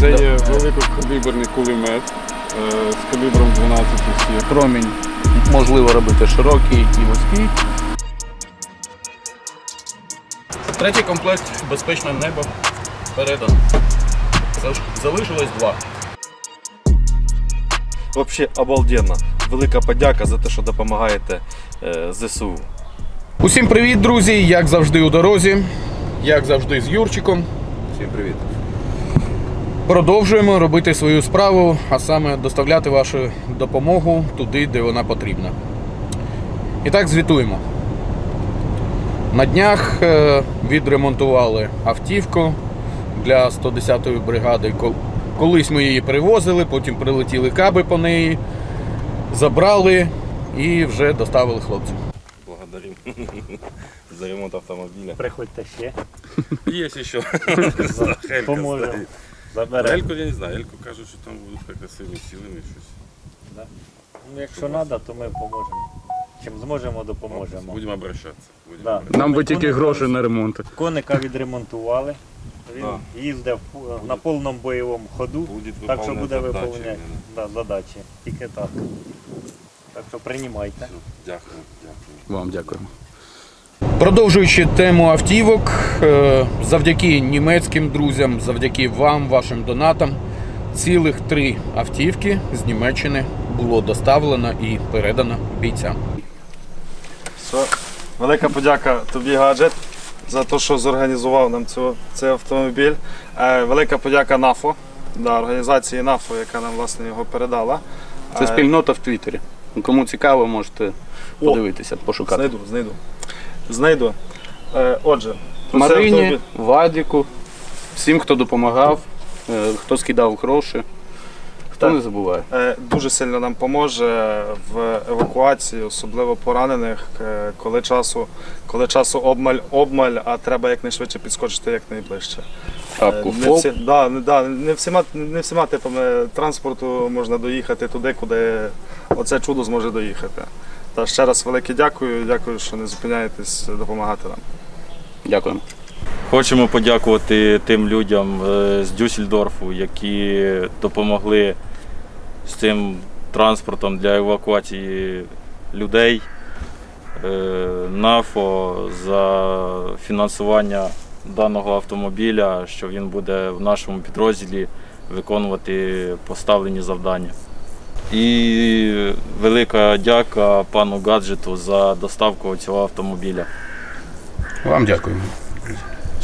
Це є великокаліберний кулемет е, з калібром 12 сіл. Промінь можливо робити широкий і вузький. Третій комплект безпечне небо передано. Залишилось два. Взагалі обалденно. Велика подяка за те, що допомагаєте е, ЗСУ. Усім привіт, друзі! Як завжди у дорозі, як завжди з Юрчиком. Всім привіт. Продовжуємо робити свою справу, а саме доставляти вашу допомогу туди, де вона потрібна. І так звітуємо. На днях е, відремонтували автівку для 110-ї бригади. Колись ми її привозили, потім прилетіли каби по неї, забрали і вже доставили хлопцям. Благодарим за ремонт автомобіля. Приходьте ще, Є ще. поможемо. Заберемо. Ельку я не знаю, Ельку кажуть, що там будуть як сильні силами щось. Ну, якщо треба, то ми поможемо. Чим зможемо, допоможемо. Будемо обращатися. Будемо Да. обращатися. Нам би тільки гроші на ремонт. Коника відремонтували. Він Да. їздив на повному бойовому ходу, Буде так що буде виконувати задачі, виповняти да. да, задачі. Тільки так. Так що приймайте. Все, Дякую, дякую. Вам дякуємо. Продовжуючи тему автівок, е, завдяки німецьким друзям, завдяки вам, вашим донатам, цілих три автівки з Німеччини було доставлено і передано бійцям. Все. Велика подяка тобі, гаджет, за те, що зорганізував нам цю, цей автомобіль. Е, велика подяка НАФО, да, організації НАФО, яка нам власне його передала. Це Е, спільнота в Твіттері. Кому цікаво, можете подивитися, пошукати. Знайду, знайду. Знайду. Е, отже, про Марині, автомобіль. Вадіку, всім, хто допомагав, е, хто скидав гроші, хто Так. не забуває. Е, дуже сильно нам поможе в евакуації, особливо поранених, е, коли часу, коли часу обмаль, обмаль, а треба якнайшвидше підскочити якнайближче. Апку Е, не, всі, да, не- да, не, всіма, не всіма типами транспорту можна доїхати туди, куди оце чудо зможе доїхати. Та ще раз велике дякую, дякую, що не зупиняєтесь допомагати нам. Дякуємо. Хочемо подякувати тим людям е, з Дюссельдорфу, які допомогли з цим транспортом для евакуації людей. Е, НАФО за фінансування даного автомобіля, що він буде в нашому підрозділі виконувати поставлені завдання. І велика дяка пану гаджету за доставку цього автомобіля. Вам дякуємо.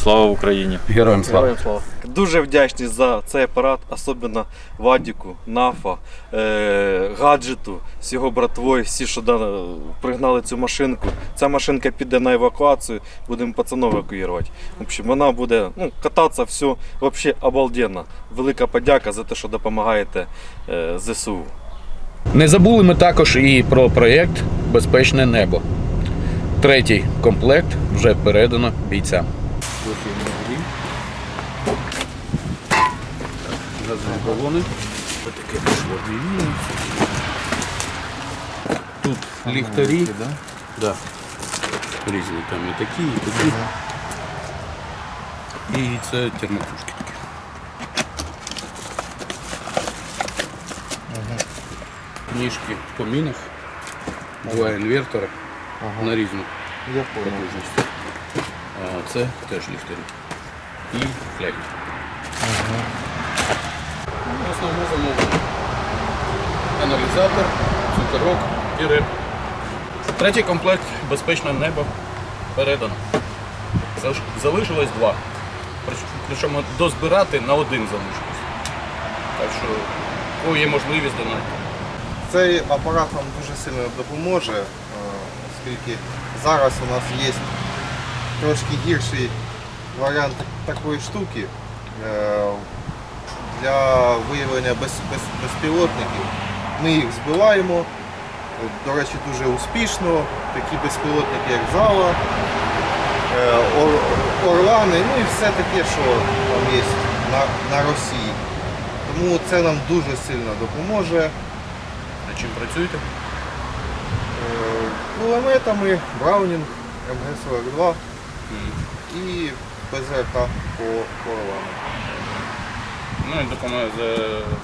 Слава Україні! Героям слава. Дуже вдячні за цей апарат, особливо Вадіку, Нафа, е, гаджету, з його братвою, всі, що да, пригнали цю машинку. Ця машинка піде на евакуацію, будемо пацанов евакуювати. В общем, вона буде ну, кататися, все взагалі обалденно. Велика подяка за те, що допомагаєте е, ЗСУ. Не забули ми також і про проєкт Безпечне небо. Третій комплект вже передано бійцям. Газові балони. Таке пішло Тут ліхтарі. Да. Різні там і такі, і такі. І це термопушки Ніжки по мінах, два інвертора на різну потужність. А це теж ліхтарі. І фляги. Ну, Основне замовлення. Аналізатор, цукорок і реп. Третій комплект безпечне небо передано. Залиш- Залишилось два. Причому дозбирати на один залишилось. Так що, кого є можливість донати. Цей апарат нам дуже сильно допоможе, е, оскільки зараз у нас є трошки гірший варіант такої штуки е, для виявлення без, без, безпілотників. Ми їх збиваємо, до речі, дуже успішно. Такі безпілотники, як зала, е, Орлани, ну і все таке, що там є на Росії. Тому це нам дуже сильно допоможе. Чим працюєте? Е, кулеметами Браунінг, МГ-42 і ПЗРК по Орлану. Ну і допомагає за,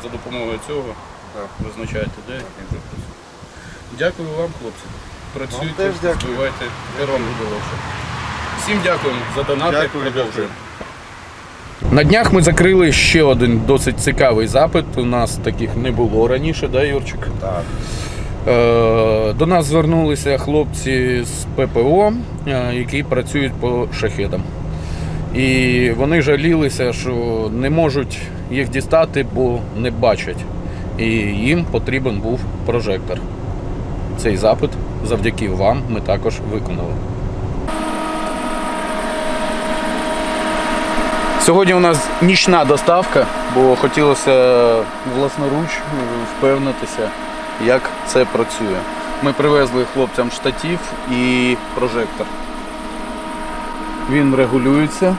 за допомогою цього Так. визначаєте, де і вже працює. Дякую вам, хлопці. Працюйте, теж дякую. збивайте, вам. Всім дякуємо за донати. Дякую, Продовжуємо. На днях ми закрили ще один досить цікавий запит. У нас таких не було раніше, да, Юрчик? Так. Е, До нас звернулися хлопці з ППО, е, які працюють по шахедам. І вони жалілися, що не можуть їх дістати, бо не бачать. І їм потрібен був прожектор. Цей запит завдяки вам ми також виконали. Сьогодні у нас нічна доставка, бо хотілося власноруч впевнитися, як це працює. Ми привезли хлопцям штатів і прожектор. Він регулюється. Е,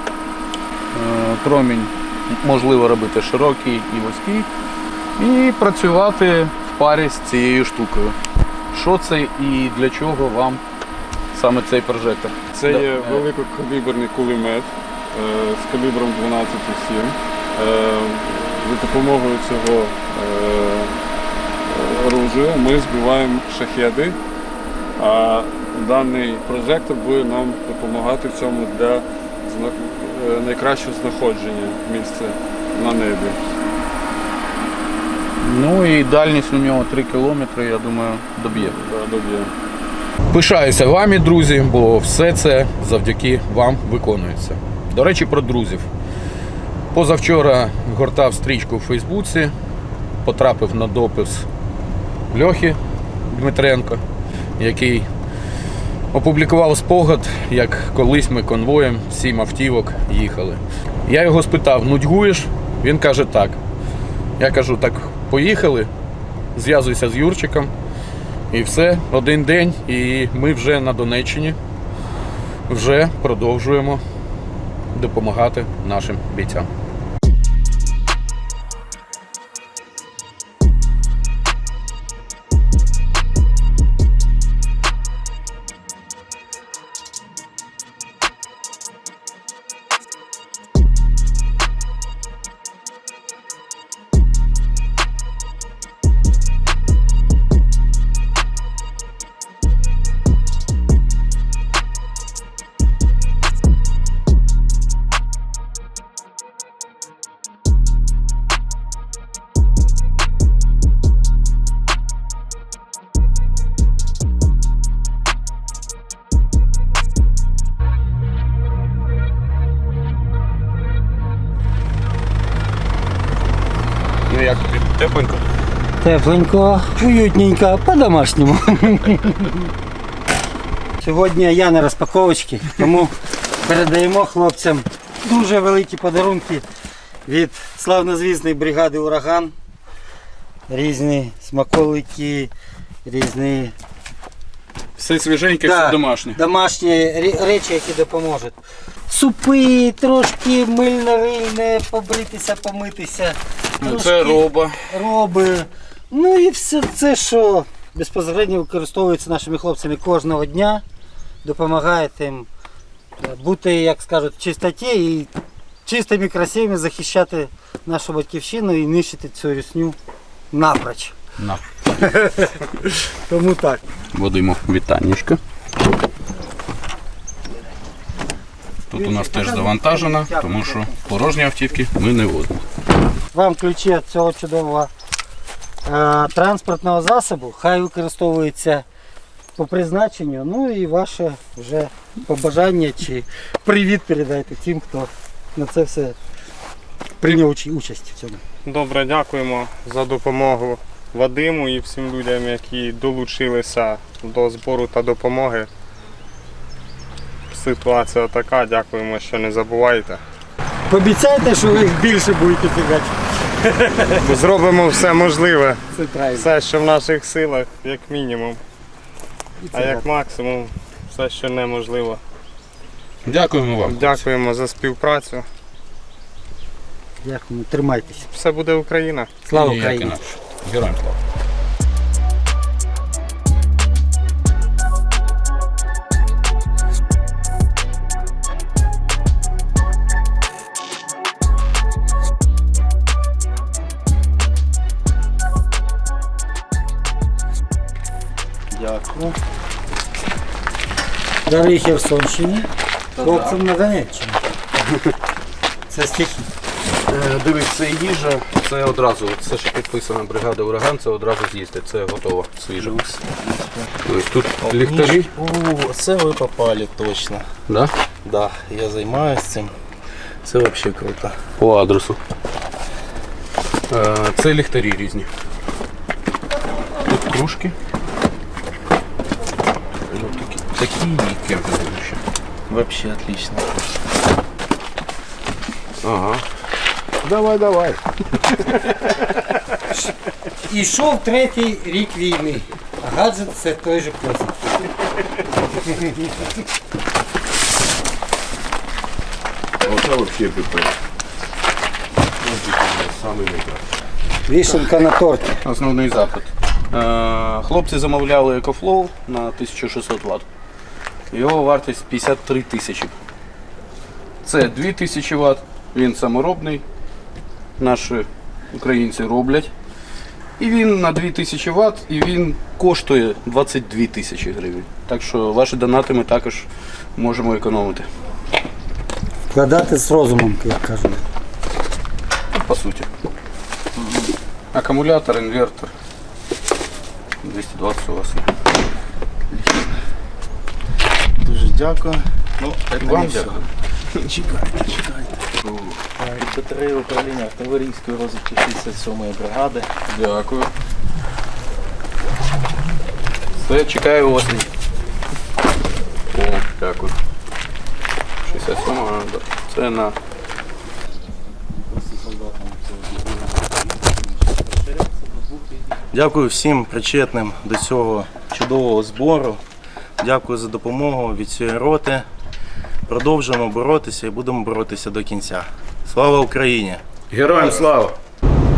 Промінь можливо робити широкий і вузький. І працювати в парі з цією штукою. Що це і для чого вам саме цей прожектор? Це є великокаліберний кулемет з калібром 12,7. Е, За допомогою цього е, оружия ми збиваємо шахеди, а даний прожектор буде нам допомагати в цьому для е, найкращого знаходження місця на небі. Ну і дальність у нього 3 кілометри, я думаю, доб'є. Да, доб'є. Пишаюся вами, друзі, бо все це завдяки вам виконується. До речі, про друзів. Позавчора гортав стрічку у Фейсбуці, потрапив на допис Льохи Дмитренко, який опублікував спогад, як колись ми конвоєм сім автівок їхали. Я його спитав: нудьгуєш? Він каже так. Я кажу, так, поїхали, зв'язуйся з Юрчиком. І все, один день, і ми вже на Донеччині вже продовжуємо допомагати нашим бійцям. Тепленько? Тепленько, уютненько, по-домашньому. Сьогодні я на розпаковочці, тому передаємо хлопцям дуже великі подарунки від славнозвісної бригади Ураган. Різні смаколики, різні Все свіженьке, Да. все домашнє. домашні речі, які допоможуть. Супи, трошки мильно-рильне, побритися, помитися. Ну, це роба. роби. Ну і все це, що безпосередньо використовується нашими хлопцями кожного дня, допомагає їм е, бути, як скажуть, в чистоті і чистими, красивими захищати нашу батьківщину і нищити цю рісню напроч. На. Тому так. Вадимо вітаннячка. Тут у нас теж завантажено, тому що порожні автівки ми не водимо. Вам ключі від цього чудового е, транспортного засобу. Хай використовується по призначенню. Ну і ваше вже побажання чи привіт передайте тим, хто на це все прийняв участь в цьому. Добре, дякуємо за допомогу Вадиму і всім людям, які долучилися до збору та допомоги. Ситуація така, дякуємо, що не забувайте. Пообіцяйте, що ви їх більше будете фігачити. Зробимо все можливе, Це правильно. все, що в наших силах, як мінімум, а як максимум, все, що неможливо. Дякуємо вам. Дякуємо за співпрацю. Дякуємо, тримайтеся. Все буде Україна. Слава Україні! Героям слава. Дякую. Дорогі Херсонщині. Хлопцям на Донеччині. Це стихи. Е, Дивись, це їжа, це одразу, це ще підписана бригада ураган, це одразу з'їсти, це готово, свіже. Ось тут ліхтарі. О, це ви попали точно. Да? Да, я займаюся цим. Це взагалі круто. По адресу. Е, Це ліхтарі різні. Тут кружки. Ну, такі, такі і кемпінгові ще. Взагалі отлично. Ага. Давай, давай. Ішов третій рік війни. А гаджет це той же посіб. Оце взагалі пипець. Самий найкращий. Вишенка на торті. Основний запит. Е, Хлопці замовляли EcoFlow на 1600 Вт. Його вартість 53 тисячі. Це 2000 Вт, він саморобний. Наші українці роблять. І він на 2000 Вт і він коштує 22 тисячі гривень. Так що ваші донати ми також можемо економити. Вкладати з розумом, як кажуть. По суті. Акумулятор, інвертор. 220 у вас є. Дуже дякую. Ну, це Вам не все. Чекайте, чекайте. Батарея управління артилерійської розвідки 67-ї бригади. Дякую. Все, чекаю осінь. О, дякую. 67 да. Це на. Дякую всім причетним до цього чудового збору. Дякую за допомогу від цієї роти. Продовжуємо боротися і будемо боротися до кінця. Слава Україні! Героям слава!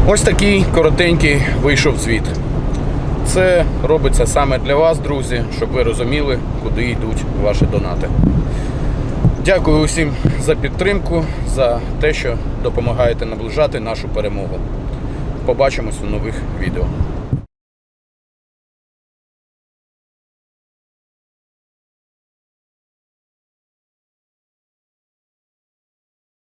Ось такий коротенький вийшов звіт. Це робиться саме для вас, друзі, щоб ви розуміли, куди йдуть ваші донати. Дякую усім за підтримку, за те, що допомагаєте наближати нашу перемогу. Побачимось у нових відео.